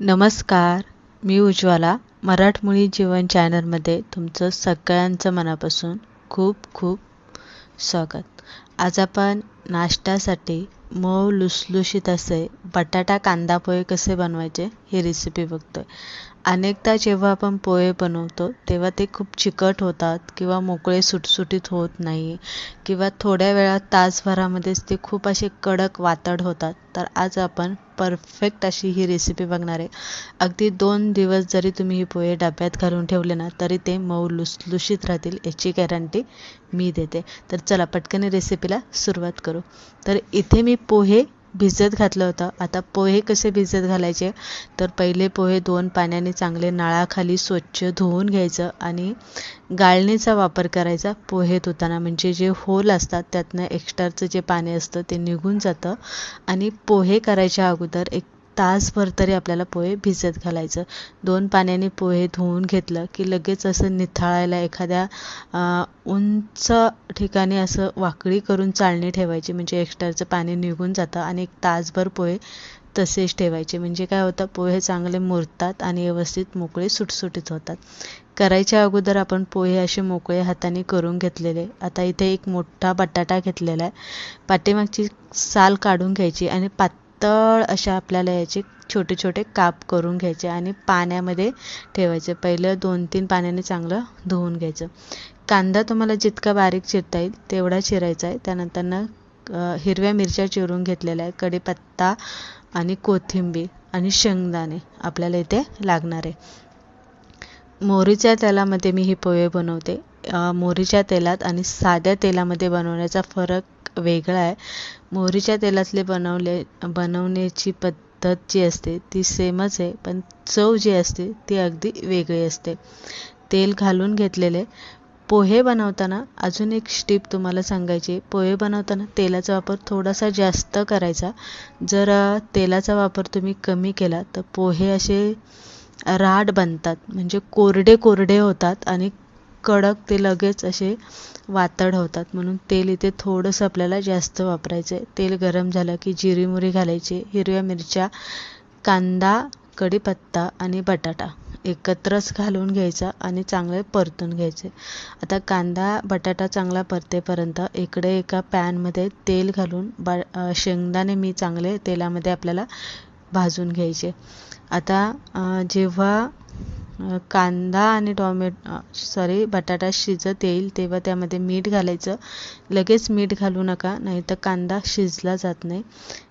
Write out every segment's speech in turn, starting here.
नमस्कार मी उज्ज्वला मराठमोळी जीवन चॅनलमध्ये तुमचं सगळ्यांचं मनापासून खूप खूप स्वागत. आज आपण नाश्त्यासाठी मऊ लुसलुशीत असे बटाटा कांदा पोहे कसे बनवायचे ही रेसिपी बघतोय. अनेकदा जेव्हा आपण पोहे बनवतो तेव्हा ते खूप चिकट होतात किंवा मोकळे सुटसुटीत होत नाही किंवा थोड्या वेळात तासभरामध्येच ते खूप असे कडक वातड होतात. तर आज आपण परफेक्ट अशी ही रेसिपी बघणार आहे. अगदी दोन दिवस जरी तुम्ही ही पोहे डब्यात घालून ठेवले ना तरी ते मऊ लुसलुशीत राहतील याची गॅरंटी मी देते. तर चला पटकन रेसिपीला सुरुवात करू. तर इथे मी पोहे भिजत घातलं होतं. आता पोहे कसे भिजत घालायचे? तर पहिले पोहे दोन पाण्याने चांगले नळाखाली स्वच्छ धुवून घ्यायचं आणि गाळणीचा वापर करायचा पोहे धुताना. म्हणजे जे होल असतात त्यातनं एक्स्ट्राचं जे पाणी असतं ते निघून जातं. आणि पोहे करायच्या अगोदर एक तासभर तरी आपल्याला पोहे भिजत घालायचं. दोन पाण्याने पोहे धुवून घेतलं की लगेच असं निथाळायला एखाद्या उंच ठिकाणी असं वाकडी करून चाळणी ठेवायची. म्हणजे एक्स्ट्राचं पाणी निघून जातं आणि एक तासभर पोहे तसेच ठेवायचे. म्हणजे काय होतं पोहे चांगले मुरतात आणि व्यवस्थित मोकळे सुटसुटीत होतात. करायच्या अगोदर आपण पोहे असे मोकळे हाताने करून घेतलेले. आता इथे एक मोठा बटाटा घेतलेला आहे. पाठीमागची साल काढून घ्यायची आणि पात पातळ अशा आपल्याला याचे छोटे छोटे काप करून घ्यायचे आणि पाण्यामध्ये ठेवायचे. पहिलं दोन तीन पाण्याने चांगलं धुवून घ्यायचं. कांदा तुम्हाला जितका बारीक चिरता येईल तेवढा चिरायचा आहे. त्यानंतरनं हिरव्या मिरच्या चिरून घेतलेल्या आहे कढीपत्ता आणि कोथिंबीर आणि शेंगदाणे आपल्याला इथे लागणार आहे. मोहरीच्या तेलामध्ये मी हे पोहे बनवते. मोहरीच्या तेलात आणि साध्या तेलामध्ये बनवण्याचा फरक वेगळा आहे. मोहरीच्या तेलातले बनवले बनवण्याची पद्धत जी असते ती सेमच आहे पण चव जी असते ती अगदी वेगळी असते. तेल घालून घेतलेले. पोहे बनवताना अजून एक स्टीप तुम्हाला सांगायची पोहे बनवताना तेलाचा वापर थोडासा जास्त करायचा. जर तेलाचा वापर तुम्ही कमी केला तर पोहे असे राड बनतात म्हणजे कोरडे कोरडे होतात आणि कडक ते लगेच असे वातड होतात. म्हणून तेल इथे थोडंसं आपल्याला जास्त वापरायचं आहे तेल गरम झालं की जिरी मुरी घालायची हिरव्या मिरच्या कांदा कढीपत्ता आणि बटाटा एकत्रच घालून घ्यायचा आणि चांगले परतून घ्यायचे. आता कांदा बटाटा चांगला परतेपर्यंत इकडे एका पॅनमध्ये तेल घालून बा शेंगदाणे मी चांगले तेलामध्ये आपल्याला भाजून घ्यायचे. आता जेव्हा कांदा आणि टॉमॅटो सॉरी बटाटा शिजत येईल तेव्हा त्यामध्ये मीठ घालायचं. लगेच मीठ घालू नका नाही तर कांदा शिजला जात नाही.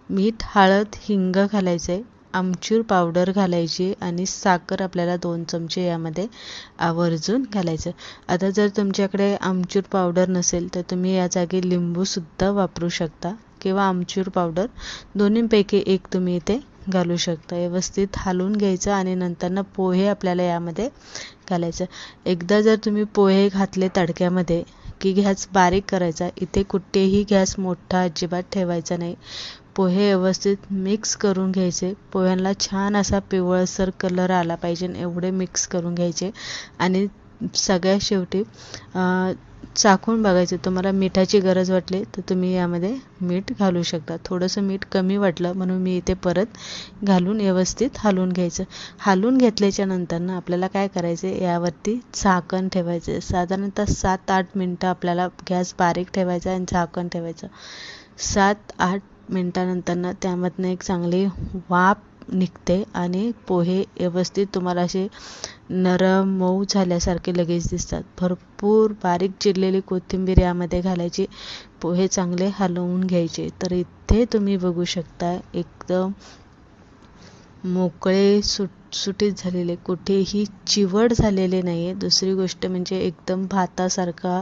मीठ हळद हिंग घालायचं आहे आमचूर पावडर घालायची आणि साखर आपल्याला दोन चमचे यामध्ये आवर्जून घालायचं. आता जर तुमच्याकडे आमचूर पावडर नसेल तर तुम्ही या जागी लिंबूसुद्धा वापरू शकता किंवा आमचूर पावडर. दोन्हीपैकी एक तुम्ही इथे घालू शकता. व्यवस्थित हालून घ्यायचं आणि नंतरनं पोहे आपल्याला यामध्ये घालायचं. एकदा जर तुम्ही पोहे घातले तडक्यामध्ये की गॅस बारीक करायचा. इथे कुठेही गॅस मोठा अजिबात ठेवायचा नाही. पोहे व्यवस्थित मिक्स करून घ्यायचे. पोह्यांना छान असा पिवळसर कलर आला पाहिजे एवढे मिक्स करून घ्यायचे. आणि सगळ्यात शेवटी चाखून बघायचं. तुम्हाला मिठाची गरज वाटली तर तुम्ही यामध्ये मीठ घालू शकता. थोडंसं मीठ कमी वाटलं म्हणून मी इथे परत घालून व्यवस्थित हलवून घ्यायचं. हलवून घेतल्याच्या नंतरनं आपल्याला काय करायचं यावरती झाकण ठेवायचं. साधारणतः सात आठ मिनटं आपल्याला गॅस बारीक ठेवायचा आणि झाकण ठेवायचं. सात आठ मिनटानंतरनं त्यामधनं एक चांगली वाफ निघते आणि पोहे व्यवस्थित तुम्हाला असे नरम मऊ झाल्यासारखे लगेच दिसतात. भरपूर बारीक चिरलेली कोथिंबीर यामध्ये घालायची पोहे चांगले हलवून घ्यायचे. तर इथे तुम्ही बघू शकता एकदम मोकळे सुटसुटीत झालेले कुठेही चिवड झालेले नाही आहे दुसरी गोष्ट म्हणजे एकदम भातासारखा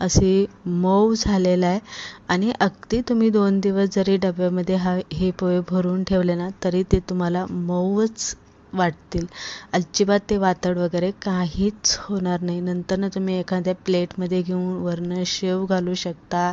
असे मऊ झालेला आहे. आणि अगदी तुम्ही दोन दिवस जरी डब्यामध्ये हा हे पोहे भरून ठेवले ना तरी ते तुम्हाला मऊच वाटतील. अजिबात ते वातड वगैरे काहीच होणार नाही. नंतरनं तुम्ही एखाद्या प्लेटमध्ये घेऊन वरनं शेव घालू शकता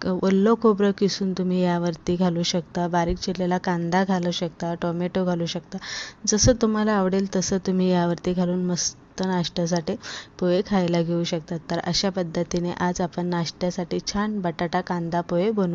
ओलं खोबरं किसून तुम्ही यावरती घालू शकता बारीक चिरलेला कांदा घालू शकता टोमॅटो घालू शकता. जसं तुम्हाला आवडेल तसं तुम्ही यावरती घालून मस्त नाश्त्यासाठी पोहे खायला घेऊ शकतात तर अशा पद्धतीने आज आपण नाश्त्यासाठी छान बटाटा कांदा पोहे बनवू